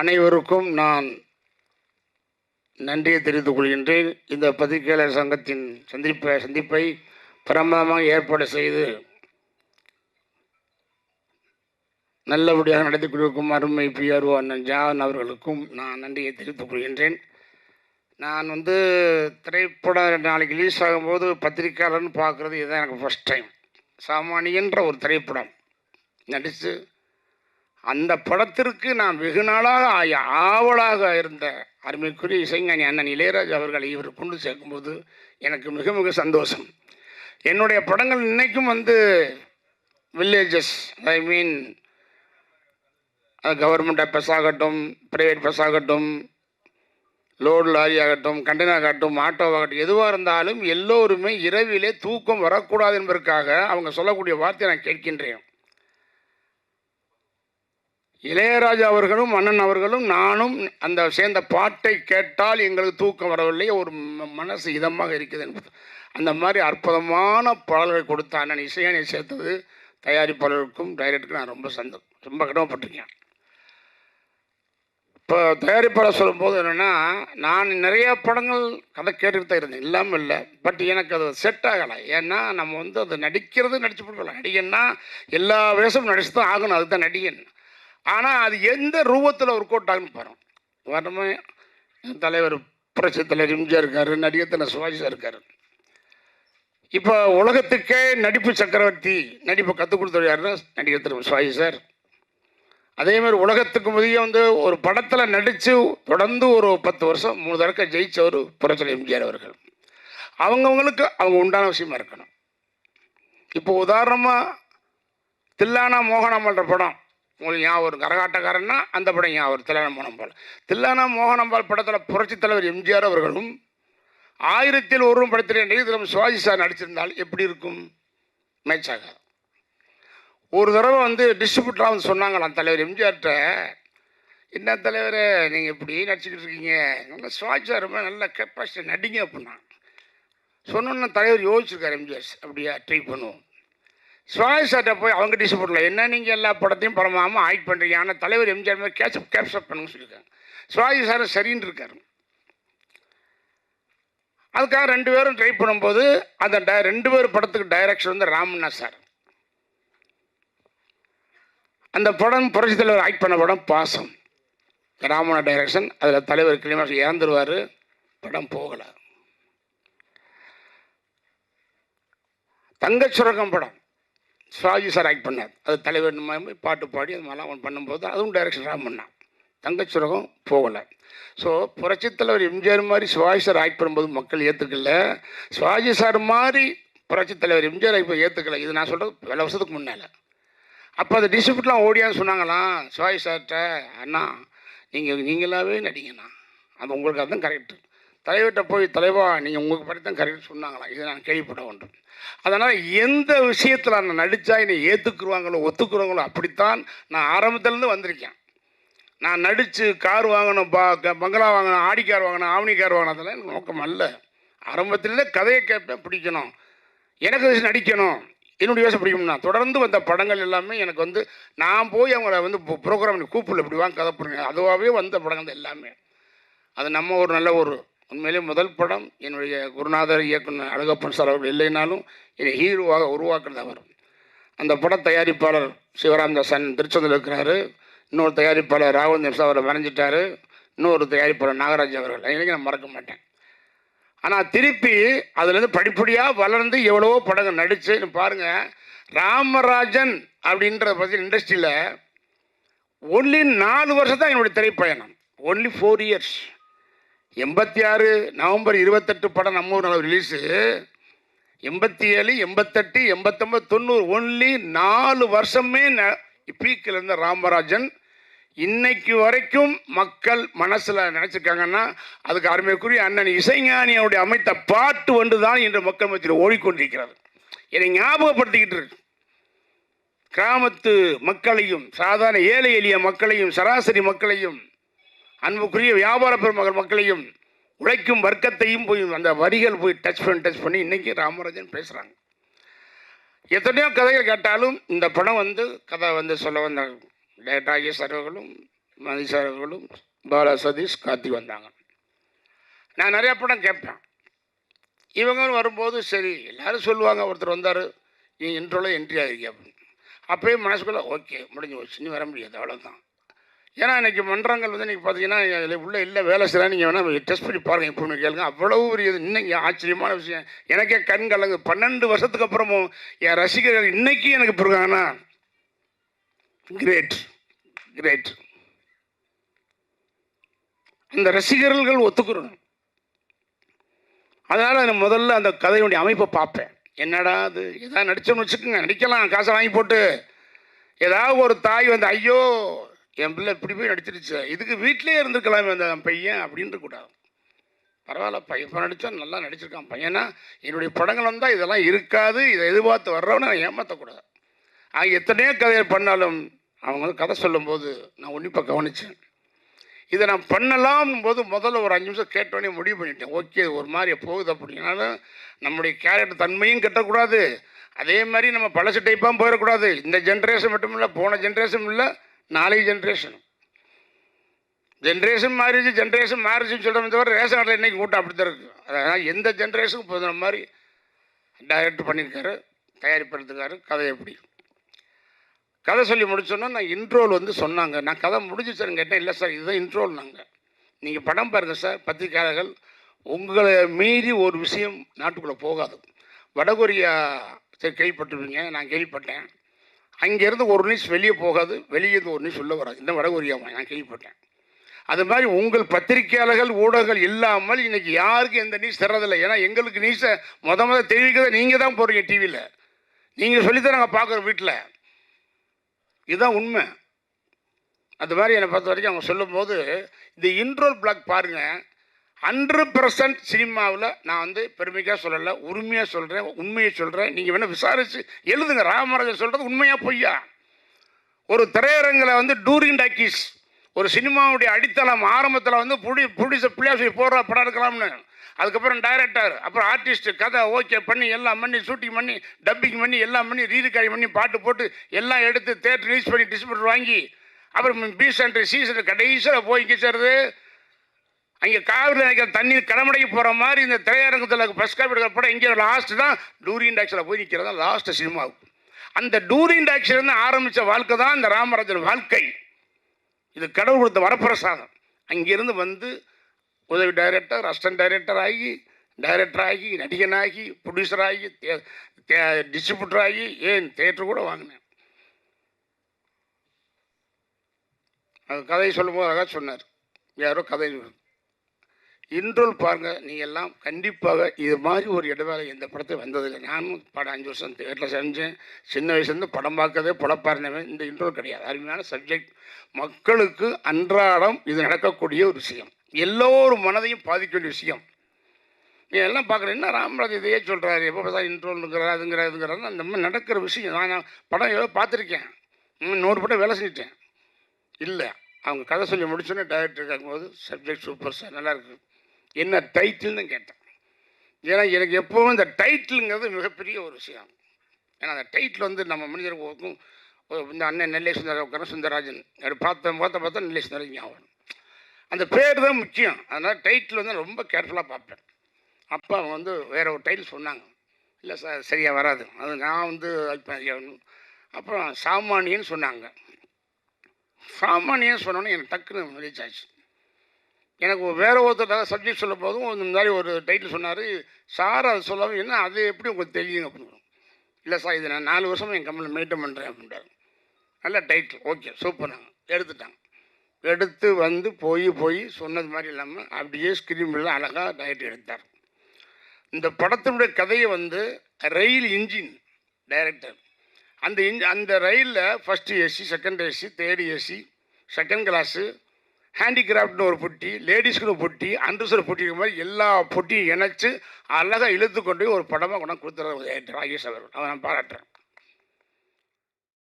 அனைவருக்கும் நான் நன்றியை தெரிவித்துக் கொள்கின்றேன். இந்த பத்திரிகையாளர் சங்கத்தின் சந்திப்பை சந்திப்பை பிரமாதமாக ஏற்பாடு செய்து நல்லபடியாக நடத்தி கொடுக்கும் அருமை பிஆர்ஓ அண்ணன் ஜான் அவர்களுக்கும் நான் நன்றியை தெரிவித்துக் கொள்கின்றேன். நான் வந்து திரைப்படம் நாளைக்கு ரிலீஸ் ஆகும்போது பத்திரிக்கையாளர்னு பார்க்குறது இதுதான் எனக்கு ஃபஸ்ட் டைம் சாமானியன்ற ஒரு திரைப்படம் நடித்து அந்த படத்திற்கு நான் வெகு நாளாக ஆய- ஆவலாக இருந்த அருமைக்குரிய இசைஞானி அண்ணன் இளையராஜா அவர்களை இவர் கொண்டு சேர்க்கும்போது எனக்கு மிக மிக சந்தோஷம். என்னுடைய படங்கள் இன்னைக்கும் வந்து villages I mean government bus ஆகட்டும் ப்ரைவேட் பஸ் ஆகட்டும் லோடு லாரி ஆகட்டும் கண்டெய்னர் ஆகட்டும் ஆட்டோவாகட்டும் எதுவாக இருந்தாலும் எல்லோருமே இரவிலே தூக்கம் வரக்கூடாது என்பதற்காக அவங்க சொல்லக்கூடிய வார்த்தையை நான் கேட்கின்றேன். இளையராஜா அவர்களும் அண்ணன் அவர்களும் நானும் அந்த சேர்ந்த பாட்டை கேட்டால் எங்களுக்கு தூக்கம் வரவில்லை. ஒரு மனசு இதமாக இருக்குது என்பது. அந்த மாதிரி அற்புதமான பாடல்கள் கொடுத்த அண்ணன் இசையனை சேர்த்தது தயாரிப்பாளருக்கும் டைரக்டருக்கும் நான் ரொம்ப சந்தம் ரொம்ப கடமைப்பட்டிருக்கேன். இப்போ தயாரிப்பாளர் சொல்லும்போது என்னென்னா நான் நிறைய படங்கள் கதை கேட்டுட்டு தான் இருந்தேன். இல்லாமல் இல்லை. பட் எனக்கு அது செட் ஆகலை. ஏன்னா நம்ம வந்து அது நடிக்கிறது நடிச்சு போட்டுக்கலாம் நடிகன்னா எல்லா வேஷமும் நடிச்சு தான் ஆகணும். அதுதான் நடிகன். ஆனால் அது எந்த ரூபத்தில் ஒர்க் அவுட் ஆகுன்னு பாருங்க. வரமே தலைவர் புரட்சி தலைவர் எம்ஜிஆர் இருக்கார் நடிகர் தலை சிவாஜி சார் இருக்கார். இப்போ உலகத்துக்கே நடிப்பு சக்கரவர்த்தி நடிப்பை கற்றுக் கொடுத்தவர் யாருன்னா நடிகர் திரு சிவாஜி சார். அதே மாதிரி உலகத்துக்கு முதிய வந்து ஒரு படத்தில் நடித்து தொடர்ந்து ஒரு பத்து வருஷம் மூணு தடக்க ஜெயித்தவர் புரட்சி எம்ஜிஆர் அவர்கள். அவங்கவுங்களுக்கு அவங்க உண்டான விஷயமா இருக்கணும். இப்போ உதாரணமாக தில்லானா மோகனாம்பல்ற படம் உங்களுக்கு ஞாபகம் வரும். கரகாட்டக்காரன்னா அந்த படம் ஞாபகம் வரும். தில்லானா மோகனம்பால் தில்லானா மோகனம்பால் படத்தில் புரட்சித் தலைவர் எம்ஜிஆர் அவர்களும் ஆயிரத்தில் ஒரு படத்தில் நடிகர் சிவாஜி சார் நடிச்சிருந்தால் எப்படி இருக்கும்? மேட்ச் ஆகாது ஒரு தடவை வந்து டிஸ்ட்ரிபியூட்டராக வந்து சொன்னாங்களாம் தலைவர் எம்ஜிஆர்கிட்ட என்ன தலைவர் நீங்கள் இப்படி நடிச்சுக்கிட்டு இருக்கீங்க. நல்ல சிவாஜி சார் ரொம்ப நல்ல கெப்பாசிட்டி நடிங்க அப்படின்னா சொன்னோன்னு தலைவர் யோசிச்சிருக்கார் எம்ஜிஆர் அப்படியா ட்ரை பண்ணுவோம். சிவாஜி சார்ட்ட போய் அவங்க டிஸ்ட்ரிபியூட்டரில் என்ன நீங்கள் எல்லா படத்தையும் படமாமல் ஆக்ட் பண்ணுறீங்க ஆனால் தலைவர் எம்ஜிஆர் மாதிரி கேப்சப் கேப்சப் பண்ணுங்க சொல்லியிருக்காங்க சுவாஜி சார் சரின்னு இருக்காரு. அதுக்காக ரெண்டு பேரும் ட்ரை பண்ணும்போது அந்த ட ரெண்டு பேர் படத்துக்கு டைரக்ஷன் வந்து ராமண்ணா சார். அந்த படம் புரட்சி தலைவர் ஆக்ட் பண்ண படம் பாசம். ராமண்ணா டைரக்ஷன் அதில் தலைவர் கிளிமாஸ் இறந்துருவார். படம் போகலை. தங்கச் சுரங்கம் படம். சிவாஜி சார் ஆக்ட் பண்ணார். அது தலைவர் பாட்டு பாடி அது மாதிரிலாம் அவன் பண்ணும்போது அதுவும் டைரக்ஷன் ராம் பண்ணான். தங்கச்சுரகம் போகலை. ஸோ புரட்சித் தலைவர் எம்ஜிஆர் மாதிரி சிவாஜி சார் ஆக்ட் பண்ணும்போது மக்கள் ஏற்றுக்கல சிவாஜி சார் மாதிரி புரட்சித் தலைவர் எம்ஜிஆர் இப்போ ஏற்றுக்கல இது நான் சொல்கிறது பல வருஷத்துக்கு முன்னால். அப்போ அந்த டிஸ்ட்ரிபியூட்லாம் ஓடியான்னு சொன்னாங்களாம். சிவாஜி சார்கிட்ட அண்ணா நீங்கள் நீங்களாவே நடிங்கண்ணா. அது உங்களுக்கு அதுதான் கரெக்டு தலைவர்கிட்ட போய் தலைவா நீங்கள் உங்களுக்கு படி தான் கரெக்ட் சொன்னாங்களாம் இதை நான் கேள்விப்பட ஒன்று அதனால் எந்த விஷயத்தில் நான் நடித்தா என்னை ஏற்றுக்குருவாங்களோ ஒத்துக்குறவங்களோ அப்படித்தான் நான் ஆரம்பத்துலேருந்து வந்திருக்கேன். நான் நடித்து கார் வாங்கணும் பா க- பங்களா வாங்கணும் ஆடி கார் வாங்கணும் ஆவணி கார் வாங்கணும் அதெல்லாம் எனக்கு நோக்கம் அல்ல. ஆரம்பத்திலே கதையை கேட்பேன் பிடிக்கணும். எனக்கு நடிக்கணும். என்னுடைய யோசனை பிடிக்கும்னா தொடர்ந்து வந்த படங்கள் எல்லாமே எனக்கு வந்து நான் போய் அவங்கள வந்து ப்ரோக்ராம் கூப்பிடல. இப்படி வாங்க கதை பண்ணுங்க அதுவாகவே வந்த படங்கள் தான் எல்லாமே. அது நம்ம ஒரு நல்ல ஒரு உண்மையிலே முதல் படம் என்னுடைய குருநாதர் இயக்குனர் அழகப்பன் சார் அவர்கள் இல்லைனாலும் என்னை ஹீரோவாக உருவாக்குறது அவர். அந்த பட தயாரிப்பாளர் சிவராமதாசன் திருச்செந்தூர் இருக்கிறாரு. இன்னொரு தயாரிப்பாளர் ராகுல் நிமிஷம் அவரை வரைஞ்சிட்டார் இன்னொரு தயாரிப்பாளர் நாகராஜ் அவர்கள். எனக்கு நான் மறக்க மாட்டேன். ஆனால் திருப்பி அதுலேருந்து படிப்படியாக வளர்ந்து எவ்வளவோ படங்கள் நடித்து பாருங்கள் ராமராஜன் அப்படின்ற பற்றி இண்டஸ்ட்ரியில் ஒன்லி நாலு வருஷம் தான் என்னுடைய திரைப்பயணம். ஒன்லி ஃபோர் இயர்ஸ் எண்பத்தி ஆறு நவம்பர் இருபத்தெட்டு படம் நம்ம ஊரில் ரிலீஸு எண்பத்தி ஏழு எண்பத்தெட்டு எண்பத்தொம்பது தொண்ணூறு ஒன்லி நாலு வருஷமே ந பீக்கில் இருந்த ராமராஜன். இன்னைக்கு வரைக்கும் மக்கள் மனசில் நினச்சிருக்காங்கன்னா அதுக்கு அருமைக்குரிய அண்ணன் இசைஞானியோடைய அமைத்த பாட்டு ஒன்று தான் இன்று மக்கள் மத்தியில் ஓடிக்கொண்டிருக்கிறது. என்னை ஞாபகப்படுத்திக்கிட்டு இருக்கு. கிராமத்து மக்களையும் சாதாரண ஏழை எளிய மக்களையும் சராசரி மக்களையும் அன்புக்குரிய வியாபார பெருமகள் மக்களையும் உழைக்கும் வர்க்கத்தையும் போய் அந்த வரிகள் போய் டச் பண்ணி டச் பண்ணி இன்றைக்கி ராமராஜன் பேசுகிறாங்க எத்தனையோ கதைகள் கேட்டாலும் இந்த படம் வந்து கதை வந்து சொல்ல வந்த டேட்டாகி சார்களும் மதி சார்களும் பாலா சதீஷ் காத்தி வந்தாங்க. நான் நிறையா படம் கேட்பேன். இவங்க வரும்போது சரி எல்லோரும் சொல்லுவாங்க ஒருத்தர் வந்தார் நீ இன்ட்ரோவில் என்ட்ரி ஆகிருக்கீங்க அப்படின்னு அப்போயும் மனசுக்குள்ளே ஓகே முடிஞ்சு போச்சு நீ வர முடியாது அவ்வளோதான் ஏன்னா இன்றைக்கி மன்றங்கள் வந்து நீங்கள் பார்த்தீங்கன்னா உள்ளே இல்லை வேலை செய்யலாம் நீங்கள் வேணால் டெஸ்ட் பண்ணி பாருங்கள் இப்போ கேளுங்க. அவ்வளோ ஒரு இது. இன்னைக்கு ஆச்சரியமான விஷயம். எனக்கே கண் கலங்கு. பன்னெண்டு வருஷத்துக்கு அப்புறமும் என் ரசிகர்கள் இன்னைக்கு எனக்கு பிறகானா கிரேட் கிரேட் அந்த ரசிகர்கள் ஒத்துக்கிறணும் அதனால் நான் முதல்ல அந்த கதையுடைய அமைப்பை பார்ப்பேன். என்னடா அது எதாவது நடிச்சோன்னு வச்சுக்கோங்க. நடிக்கலாம். காசை வாங்கி போட்டு. ஏதாவது ஒரு தாய் வந்து ஐயோ என் பிள்ளை இப்படி போய் நடிச்சிருச்சு. இதுக்கு வீட்டிலே இருந்திருக்கலாமே அந்த பையன் அப்படின்ட்டு கூடாது பரவாயில்ல பையன் இப்போ நடித்தா நல்லா நடிச்சிருக்கான் பையனா. என்னுடைய படங்கள் வந்தால் இதெல்லாம் இருக்காது. இதை எதிர்பார்த்து வர்றவனை நான் ஏமாற்றக்கூடாது ஆனால் எத்தனையோ கதையை பண்ணாலும் அவங்க வந்து கதை சொல்லும்போது நான் உன்னிப்பாக கவனித்தேன் இதை நான் பண்ணலாம் போது முதல்ல ஒரு அஞ்சு நிமிஷம் கேட்டோடனே முடிவு பண்ணிட்டேன். ஓகே ஒரு மாதிரி போகுது அப்படின்னாலும் நம்முடைய கேரக்டர் தன்மையும் கட்டக்கூடாது. அதே மாதிரி நம்ம பழசு டைப்பாக போயிடக்கூடாது. இந்த ஜென்ரேஷன் மட்டும் இல்லை போன ஜென்ரேஷன் இல்லை. நாளைக்கு ஜென்ரேஷன் ஜென்ரேஷன் மாறிச்சு ஜென்ரேஷன் மாறிச்சுன்னு சொல்கிறோம் தவிர ரேஷன் கார்டில் இன்றைக்கி கூட்டம் அப்படி தான் இருக்குது அதனால் எந்த ஜென்ரேஷனுக்கு போதுற மாதிரி டைரக்ட் பண்ணியிருக்காரு தயாரிப்படுத்துக்காரு கதை எப்படி? கதை சொல்லி முடிச்சோன்னா நான் இன்ட்ரோல் வந்து சொன்னாங்க. நான் கதை முடிஞ்சு சார் கேட்டேன் இல்லை சார் இதுதான் இன்ட்ரோல் நாங்கள் நீங்கள் படம் பாருங்கள் சார் பத்திரிக்கையாளர்கள் உங்களை மீறி ஒரு விஷயம் நாட்டுக்குள்ளே போகாது. வடகொரியா சரி கேள்விப்பட்டிருப்பீங்க நான் கேள்விப்பட்டேன். அங்கேருந்து ஒரு நியூஸ் வெளியே போகாது வெளியே இருந்து ஒரு நியூஸ் உள்ளே வராது. இந்த வடகொரியாவை நான் கேள்விப்பட்டேன். அது மாதிரி உங்கள் பத்திரிகையாளர்கள் ஊடகங்கள் இல்லாமல் இன்னைக்கு யாருக்கும் எந்த நியூஸ் தர்றதில்லை. ஏன்னா எங்களுக்கு நியூஸை மொத முத தெரிவிக்கிறத நீங்கள் தான் போகிறீங்க டிவியில் நீங்கள் சொல்லித்தான் நாங்கள் பார்க்குறோம் வீட்டில் இதுதான் உண்மை. அது மாதிரி என்னை பொறுத்த வரைக்கும் அவங்க சொல்லும்போது இந்த இன்ட்ரோல் பிளாக் பாருங்கள் ஹண்ட்ரட் பர்சன்ட் சினிமாவில் நான் வந்து பெருமைக்காக சொல்லலை உரிமையாக சொல்கிறேன் உண்மையை சொல்கிறேன் நீங்கள் வேணால் விசாரித்து எழுதுங்க. ராமராஜன் சொல்கிறது உண்மையாக பொய்யா? ஒரு திரையரங்கில் வந்து டூரிங் டாக்கீஸ் ஒரு சினிமாவுடைய அடித்தளம் ஆரம்பத்தில் வந்து புடி புடிச பிள்ளையார் சொல்லி போடுற படம் எடுக்கலாம்னு. அதுக்கப்புறம் டைரக்டர் அப்புறம் ஆர்டிஸ்ட் கதை ஓகே பண்ணி எல்லாம் பண்ணி ஷூட்டிங் பண்ணி டப்பிங் பண்ணி எல்லாம் பண்ணி ரீரிகார்டிங் பண்ணி பாட்டு போட்டு எல்லாம் எடுத்து தேட்டர் ரிலீஸ் பண்ணி டிஸ்ட்ரிபியூட்டர் வாங்கி அப்புறம் பி சென்டர் சி சென்டர் கடைசியில் போய் சேர்றது அங்கே காவிரி நினைக்கிற தண்ணி கடமடைக்கு போகிற மாதிரி இந்த திரையரங்கத்தில் பஸ் காப்பி எடுக்கிற படம் இங்கே லாஸ்ட்டு தான் டூரிங் டாக்ஸில் போய் நிற்கிறது தான் லாஸ்ட்டு சினிமாவுக்கு அந்த டூரிங் டாக்ஸிலேருந்து ஆரம்பித்த வாழ்க்கை தான் இந்த ராமராஜன் வாழ்க்கை. இது கடவுள் கொடுத்த வரப்பிரசாதம். அங்கேருந்து வந்து உதவி டைரக்டர் அசிஸ்டன்ட் டைரக்டர் ஆகி டைரக்டர் ஆகி நடிகனாகி ப்ரொடியூசர் ஆகி டிஸ்ட்ரிபியூட்டர் ஆகி ஏன் தேட்டர் கூட வாங்கினேன். அது கதையை சொல்லும்போது அழகாக சொன்னார். யாரோ கதை இன்ட்ரோல் பாருங்க நீங்கள் எல்லாம் கண்டிப்பாக இது மாதிரி ஒரு இடவேளை எந்த படத்தை வந்ததில்லை. நானும் படம் அஞ்சு வருஷம் தேட்டரில் செஞ்சேன். சின்ன வயசுலேருந்து படம் பார்க்கறதே படம் இருந்தவன். இந்த இன்ட்ரோல் கிடையாது. அருமையான சப்ஜெக்ட் மக்களுக்கு அன்றாடம் இது நடக்கக்கூடிய ஒரு விஷயம். எல்லோரும் மனதையும் பாதிக்க வேண்டிய விஷயம். நீ எல்லாம் பார்க்குற என்ன ராமராஜ் இதையே சொல்கிறாரு எப்போ பார்த்தா இன்ட்ரோலுங்கிற அதுங்கிற இதுங்கிறது அந்த மாதிரி நடக்கிற விஷயம். நான் படம் ஏதோ பார்த்துருக்கேன். நூறு படம் வேலை செஞ்சுட்டேன். இல்லை. அவங்க கதை சொல்லி முடிச்சோன்னே டைரக்டர் கேட்கும்போது சப்ஜெக்ட் சூப்பர் சார் நல்லாயிருக்கு என்ன டைட்டில்னு கேட்டேன். ஏன்னா எனக்கு எப்போவும் இந்த டைட்டிலுங்கிறது மிகப்பெரிய ஒரு விஷயம். ஏன்னா அந்த டைட்டில் வந்து நம்ம மனிதர்களுக்கும் ஒரு இந்த அண்ணன் நெல்லை சுந்தர உட்கார சுந்தரராஜன் அப்படி பார்த்த பார்த்த பார்த்தா நெல்லை சுந்தரராஜன் ஞாபகம். அந்த பேர் தான் முக்கியம். அதனால் டைட்டில் வந்து ரொம்ப கேர்ஃபுல்லாக பார்ப்பேன். அப்போ அவங்க வந்து வேற ஒரு டைட்டில் சொன்னாங்க. இல்லை சார் சரியாக வராது. அது நான் வந்து அப்புறம் சாமானியன்னு சொன்னாங்க. சாமானியன்னு சொன்னோன்னே எனக்கு டக்குன்னு ரீச் ஆச்சு. எனக்கு வேறு ஒருத்தர் சப்ஜெக்ட் சொல்லும் போதும் இந்த மாதிரி ஒரு டைட்டில் சொன்னார். சார் அதை சொல்லாமல் என்ன அது எப்படி உங்களுக்கு தெரியுங்க அப்படின்னு. இல்லை சார் இது நான் நாலு வருஷமாக என் கம்பெனியில் மெயின்டைன் பண்ணுறேன் அப்படின்றாரு. நல்ல டைட்டில் ஓகே சூப்பர் நாங்கள் எடுத்துட்டாங்க. எடுத்து வந்து போய் போய் சொன்னது மாதிரி இல்லாமல் அப்படியே ஸ்க்ரீன்லாம் அழகாக டைட்டில் எடுத்தார். இந்த படத்தினுடைய கதையை வந்து ரயில் இன்ஜின் டைரக்டர் அந்த இன் அந்த ரயிலில் first AC second AC third AC second class ஹேண்டிகிராஃப்ட்னு ஒரு பொட்டி லேடிஸ்க்குன்னு பொட்டி அண்டர்சர் பொட்டி மாதிரி எல்லா பொட்டியும் இணைச்சு அழகாக இழுத்து கொண்டு ஒரு படமாக கொண்டாந்து கொடுத்துற ஒரு டைரக்டர் ராகேஷ் அவர் நான் பாராட்டுறேன்.